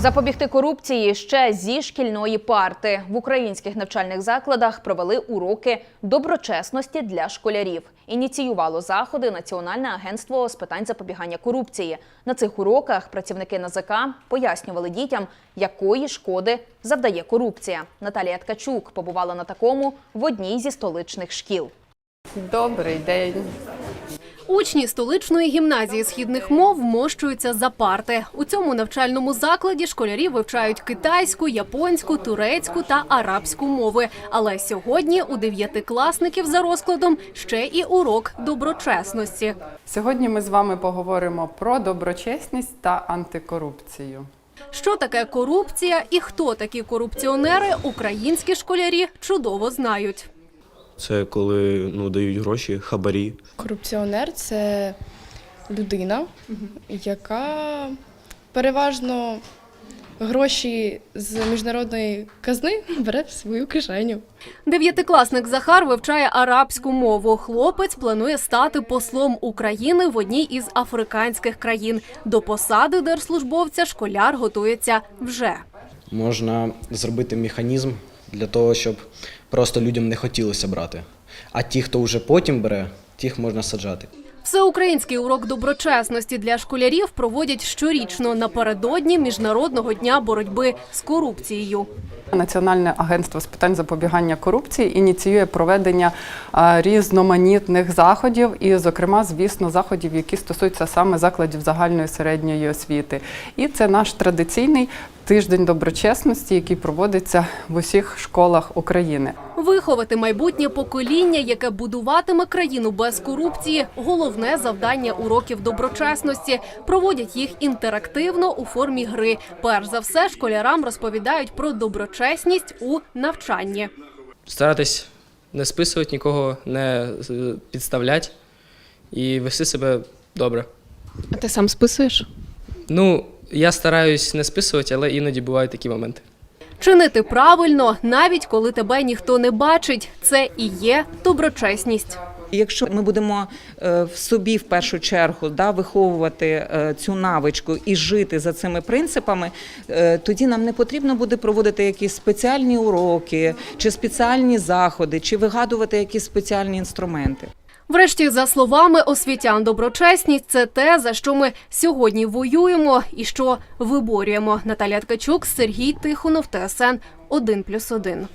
Запобігти корупції ще зі шкільної парти в українських навчальних закладах провели уроки доброчесності для школярів. Ініціювало заходи Національне агентство з питань запобігання корупції. На цих уроках працівники НАЗК пояснювали дітям, якої шкоди завдає корупція. Наталія Ткачук побувала на такому в одній зі столичних шкіл. Добрий день. Учні столичної гімназії східних мов вмощуються за парти. У цьому навчальному закладі школярі вивчають китайську, японську, турецьку та арабську мови. Але сьогодні у дев'ятикласників за розкладом ще і урок доброчесності. Сьогодні ми з вами поговоримо про доброчесність та антикорупцію. Що таке корупція і хто такі корупціонери, українські школярі чудово знають. Це коли ну, дають гроші, хабарі. Корупціонер це людина, яка переважно гроші з міжнародної казни бере в свою кишеню. Дев'ятикласник Захар вивчає арабську мову. Хлопець планує стати послом України в одній із африканських країн. До посади держслужбовця школяр готується вже. можна зробити механізм для того, щоб просто людям не хотілося брати. А ті, хто вже потім бере, тих можна саджати. Всеукраїнський урок доброчесності для школярів проводять щорічно напередодні міжнародного дня боротьби з корупцією. Національне агентство з питань запобігання корупції ініціює проведення різноманітних заходів, і, зокрема, звісно, заходів, які стосуються саме закладів загальної середньої освіти. І це наш традиційний тиждень доброчесності, який проводиться в усіх школах України. Виховати майбутнє покоління, яке будуватиме країну без корупції головне завдання уроків доброчесності. Проводять їх інтерактивно у формі гри. Перш за все, школярам розповідають про доброчесність у навчанні. старатись не списувати нікого, не е, підставляти і вести себе добре. А ти сам списуєш? Ну, я стараюсь не списувати, але іноді бувають такі моменти. Чинити правильно, навіть коли тебе ніхто не бачить, це і є доброчесність. Якщо ми будемо е, в собі в першу чергу да, виховувати е, цю навичку і жити за цими принципами, е, тоді нам не потрібно буде проводити якісь спеціальні уроки, чи спеціальні заходи, чи вигадувати якісь спеціальні інструменти. Врешті, за словами освітян, доброчесність це те, за що ми сьогодні воюємо і що виборюємо. Наталія Ткачук, Сергій Тихонов, ТСН 1+,1.